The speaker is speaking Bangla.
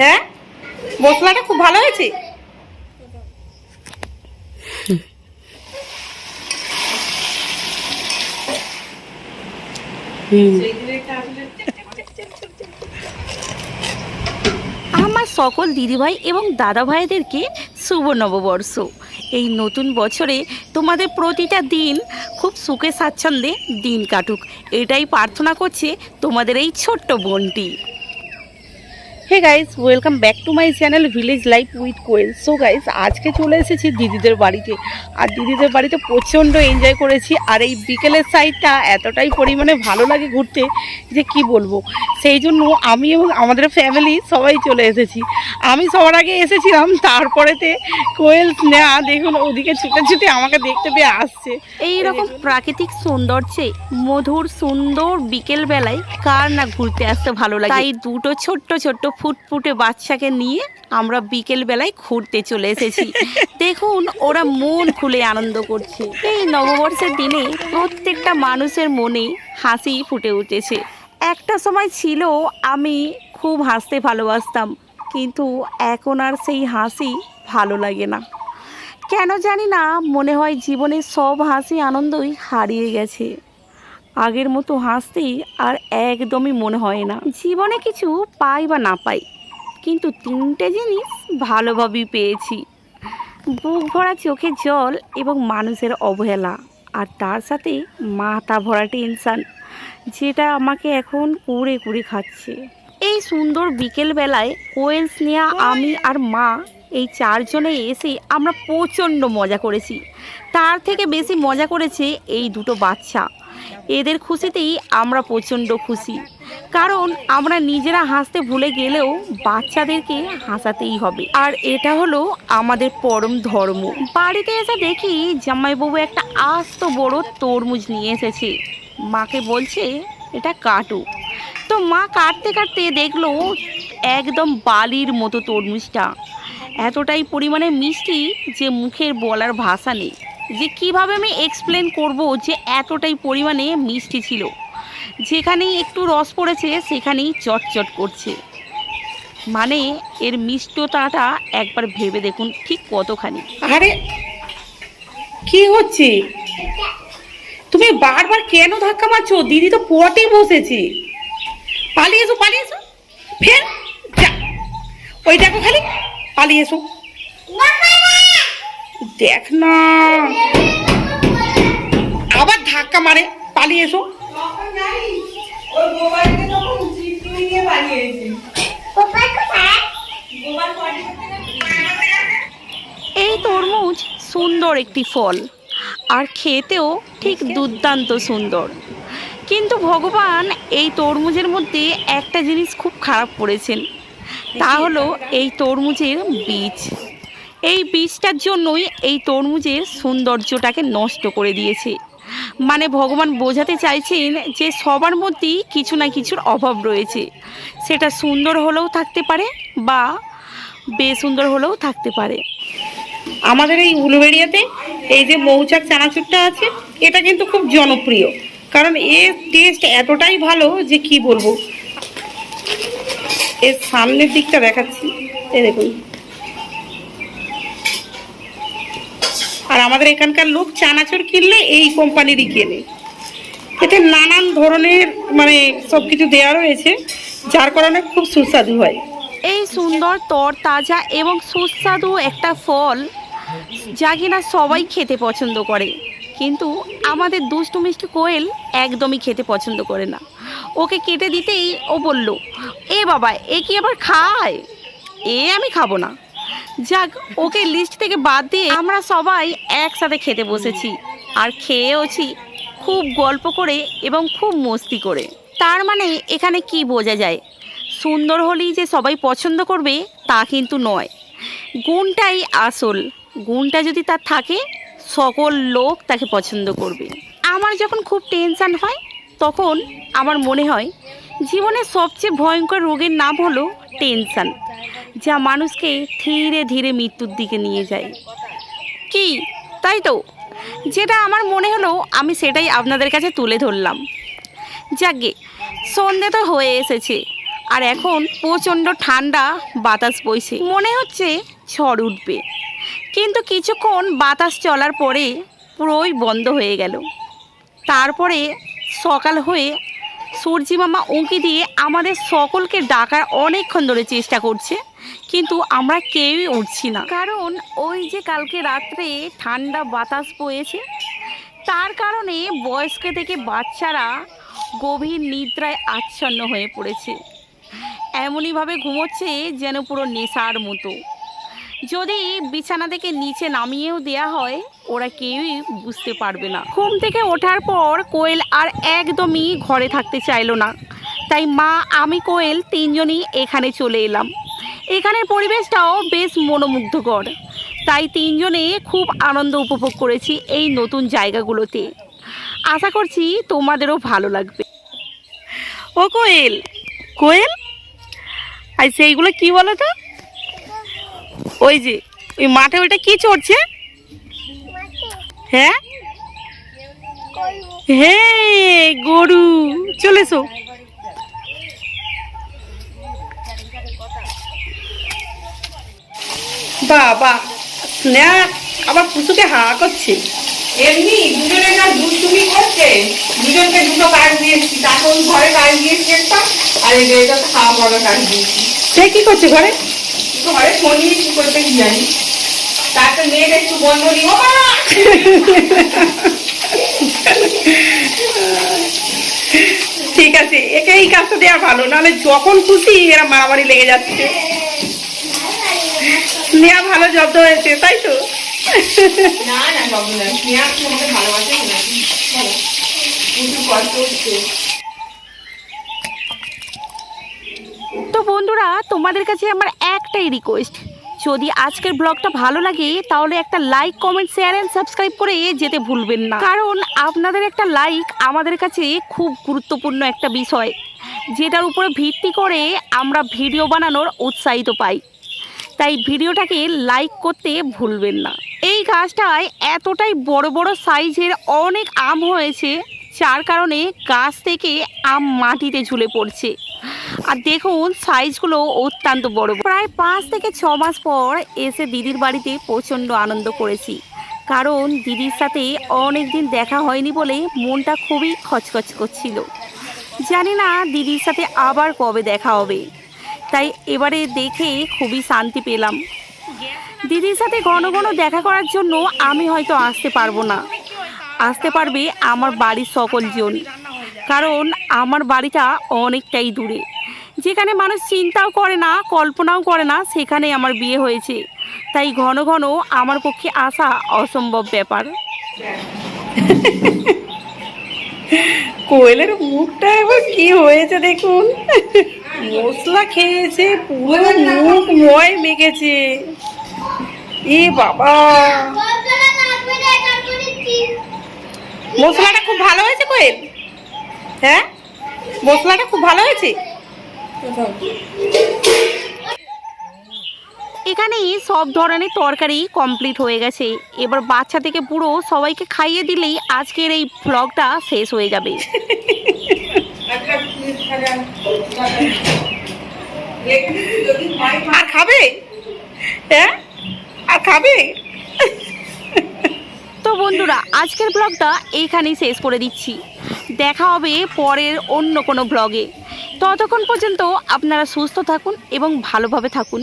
হ্যাঁ? মশলাটা খুব ভালো হয়েছে? আমার সকল দিদিভাই এবং দাদা ভাইদেরকে শুভ নববর্ষ। এই নতুন বছরে তোমাদের প্রতিটা দিন খুব সুখে স্বাচ্ছন্দ্যে দিন কাটুক। এটাই প্রার্থনা করছে তোমাদের এই ছোট্ট বোনটি। Hey guys welcome back to my channel village life with Koel so guys আজকে চলে এসেছি দিদিদের বাড়িতে। আর দিদিদের বাড়িতে প্রচণ্ড এনজয় করেছি। আর এই বিকেলের সাইডটা এতটাই পরিমাণে ভালো লাগে ঘুরতে যে কি বলব? সেই জন্য আমি এবং আমাদের ফ্যামিলি সবাই চলে এসেছি। আমি সবার আগে এসেছিলাম তারপরেতে কোয়েল স্নেহা দেখুন ওদিকে ছুটে ছুটে আমাকে দেখতে পেয়ে আসছে। এই রকম প্রাকৃতিক সৌন্দর্যে মধুর সুন্দর বিকেল বেলায় কার না ঘুরতে আসতে ভালো লাগে? এই দুটো ছোট্ট ছোট্ট ফুটফুটে বাচ্চাকে নিয়ে আমরা বিকেল বেলায় ঘুরতে চলে এসেছি। দেখুন ওরা মন খুলে আনন্দ করছে। এই নববর্ষের দিনে প্রত্যেকটা মানুষের মনে হাসি ফুটে উঠেছে। একটা সময় ছিল আমি খুব হাসতে ভালোবাসতাম কিন্তু এখন আর সেই হাসি ভালো লাগে না। কেন জানি না মনে হয় জীবনের সব হাসি আনন্দই হারিয়ে গেছে। আগের মতো হাসতে আর একদমই মনে হয় না। জীবনে কিছু পাই বা না পাই, কিন্তু তিনটে জিনিস ভালোভাবেই পেয়েছি। বুক ভরা চোখের জল এবং মানুষের অবহেলা, আর তার সাথে মাথা ভরা টেনশান, যেটা আমাকে এখন কুড়ে কুড়ে খাচ্ছে। এই সুন্দর বিকেল বেলায় কোয়েল স্নেহা, আমি আর মা, এই চারজনে এসে আমরা প্রচণ্ড মজা করেছি। তার থেকে বেশি মজা করেছে এই দুটো বাচ্চা। এদের খুশিতেই আমরা প্রচণ্ড খুশি। কারণ আমরা নিজেরা হাসতে ভুলে গেলেও বাচ্চাদেরকে হাসাতেই হবে। আর এটা হলো আমাদের পরম ধর্ম। বাড়িতে এসে দেখি জামাইবাবু একটা আস্ত বড় তরমুজ নিয়ে এসেছে। মাকে বলছে, এটা কাটু। তো মা কাটতে কাটতে দেখল একদম বালির মতো তরমুজটা। এতটাই পরিমাণে মিষ্টি যে মুখের বলার ভাষা নেই। যে কীভাবে আমি এক্সপ্লেন করব যে এতটাই পরিমাণে মিষ্টি ছিল। যেখানেই একটু রস পড়েছে সেখানেই চটচট করছে। মানে এর মিষ্টতাটা একবার ভেবে দেখুন ঠিক কতখানি। আরে কি হচ্ছে? তুমি বারবার কেন ধাক্কা মারছো? দিদি তো পটে বসেছে। পালিয়ে এসো পালিয়ে এসো। ফের যা। ওই দেখো খালি পালিয়ে এসো। দেখ না। আবার ধাক্কা মারে, পালিয়ে এসো। এই তরমুজ সুন্দর একটি ফল, আর খেতেও ঠিক দুর্দান্ত সুন্দর। কিন্তু ভগবান এই তরমুজের মধ্যে একটা জিনিস খুব খারাপ করেছেন, তা হলো এই তরমুজের বীজ। এই বীজটার জন্যই এই তরমুজের সৌন্দর্যটাকে নষ্ট করে দিয়েছে। মানে ভগবান বোঝাতে চাইছেন যে সবার মধ্যেই কিছু না কিছুর অভাব রয়েছে। সেটা সুন্দর হলেও থাকতে পারে বা বেসুন্দর হলেও থাকতে পারে। আমাদের এই উলুবেড়িয়াতে এই যে মৌচাক চানাচুরটা আছে, এটা কিন্তু খুব জনপ্রিয়। কারণ এর টেস্ট এতটাই ভালো যে কি বলব? এর সামনের দিকটা দেখাচ্ছি। এ দেখুন। আর আমাদের এখানকার লোক চানাচুর কিনলে এই কোম্পানিরই কেনে। এতে নানান ধরনের মানে সব কিছু দেওয়া রয়েছে, যার কারণে খুব সুস্বাদু হয়। এই সুন্দর তর তাজা এবং সুস্বাদু একটা ফল যা কিনা সবাই খেতে পছন্দ করে, কিন্তু আমাদের দুষ্টু মিষ্টি কোয়েল একদমই খেতে পছন্দ করে না। ওকে কেটে দিতেই ও বলল, এ বাবা, এ কি আবার খায়? এ আমি খাব না। যাক, ওকে লিস্ট থেকে বাদ দিয়ে আমরা সবাই একসাথে খেতে বসেছি। আর খেয়েওছি খুব গল্প করে এবং খুব মস্তি করে। তার মানে এখানে কি বোঝা যায়? সুন্দর হলেই যে সবাই পছন্দ করবে, তা কিন্তু নয়। গুণটাই আসল। গুণটা যদি তার থাকে, সকল লোক তাকে পছন্দ করবে। আমার যখন খুব টেনশান হয়, তখন আমার মনে হয়, জীবনের সবচেয়ে ভয়ঙ্কর রোগের নাম হলো টেনশান, যা মানুষকে ধীরে ধীরে মৃত্যুর দিকে নিয়ে যায়। কি? তাই তো? যেটা আমার মনে হলো, আমি সেটাই আপনাদের কাছে তুলে ধরলাম। যাকে, সন্ধে তো হয়ে এসেছে, আর এখন প্রচণ্ড ঠান্ডা বাতাস বইছে। মনে হচ্ছে ঝড় উঠবে, কিন্তু কিছুক্ষণ বাতাস চলার পরে পুরোই বন্ধ হয়ে গেল। তারপরে সকাল হয়ে সূর্যি মামা উঁকি দিয়ে আমাদের সকলকে ডাকার অনেকক্ষণ ধরে চেষ্টা করছে, কিন্তু আমরা কেউই উঠছি না। কারণ ওই যে কালকে রাত্রে ঠান্ডা বাতাস বয়েছে, তার কারণে বয়স্ক থেকে বাচ্চারা গভীর নিদ্রায় আচ্ছন্ন হয়ে পড়েছে। এমনইভাবে ঘুমোচ্ছে যেন পুরো নেশার মতো। যদি বিছানা থেকে নিচে নামিয়েও দেয়া হয়, ওরা কেউই বুঝতে পারবে না। ঘুম থেকে ওঠার পর কোয়েল আর একদমই ঘরে থাকতে চাইলো না। তাই মা, আমি কোয়েল তিনজনই এখানে চলে এলাম। এখানের পরিবেশটাও বেশ মনোমুগ্ধকর। তাই তিনজনে খুব আনন্দ উপভোগ করেছি এই নতুন জায়গাগুলোতে। আশা করছি তোমাদেরও ভালো লাগবে। ও কোয়েল কোয়েল? আর সেইগুলো কি বলো তো? ওই যে ওই মাঠে ওইটা কি চড়ছে? হ্যাঁ? হ্যাঁ গরু চলেছো বাবা স্নেহা আবার পুষুকে হা করছে। এমনি দুজনে না দুষ্টুমি করছে। দুজনকে দুটো কাজ দিয়েছি। ওই ঘরে কাজ দিয়েছি একটা আর এই এটা খাওয়া বড় কাজ দিয়েছি। সে কি করছে ঘরে? ঘরে কি করতে কি জানি? তারপরে মেয়েটা একটু বন্ধ নিব ঠিক আছে একে এই কাজটা দেওয়া ভালো নাহলে যখন খুশি এরা মারামারি লেগে যাচ্ছে। নেওয়া ভালো জব্দ হয়েছে তাই তো? না না না স্নেহা ভালোবাসে কষ্ট হচ্ছে। তো বন্ধুরা তোমাদের কাছে আমার একটাই রিকোয়েস্ট যদি আজকের ব্লগটা ভালো লাগে, তাহলে একটা like comment share and subscribe করে যেতে ভুলবেন না। কারণ আপনাদের একটা লাইক আমাদের কাছে খুব গুরুত্বপূর্ণ একটা বিষয়, যেটার উপরে ভিত্তি করে আমরা ভিডিও বানানোর উৎসাহিত পাই। তাই ভিডিওটাকে লাইক করতে ভুলবেন না। এই গাছটায় এতটাই বড় বড় সাইজের অনেক আম হয়েছে, যার কারণে গাছ থেকে আম মাটিতে ঝুলে পড়ছে। আর দেখুন সাইজগুলো অত্যন্ত বড়। প্রায় পাঁচ থেকে ছ মাস পর এসে দিদির বাড়িতে প্রচণ্ড আনন্দ করেছি। কারণ দিদির সাথে অনেক দিন দেখা হয়নি বলে মনটা খুবই খচখচ করছিল। জানি না দিদির সাথে আবার কবে দেখা হবে। তাই এবারে দেখে খুবই শান্তি পেলাম। দিদির সাথে ঘন ঘন দেখা করার জন্য আমি হয়তো আসতে পারব না। আসতে পারবে আমার বাড়ির সকল জন কারণ আমার বাড়িটা অনেকটাই দূরে। যেখানে মানুষ চিন্তাও করে না, কল্পনাও করে না সেখানে আমার বিয়ে হয়েছে। তাই ঘন ঘন আমার পক্ষে আসা অসম্ভব ব্যাপার। কোয়েলের মুখটা এবার কি হয়েছে দেখুন? মশলা খেয়েছে, পুরো মুখ ময় মেখেছে। এ বাবা! মশলাটা খুব ভালো হয়েছে কোয়েল? হ্যাঁ? মশলাটা খুব ভালো হয়েছে? এখানে সব ধরনের তরকারি কমপ্লিট হয়ে গেছে। এবার বাচ্চা থেকে পুরো সবাইকে খাইয়ে দিলেই আজকের এই ভ্লগটা শেষ হয়ে যাবে। আর খাবে? হ্যাঁ? আর খাবে? তো বন্ধুরা, আজকের ব্লগটা এইখানেই শেষ করে দিচ্ছি। দেখা হবে পরের অন্য কোনো ব্লগে ততক্ষণ পর্যন্ত আপনারা সুস্থ থাকুন এবং ভালোভাবে থাকুন।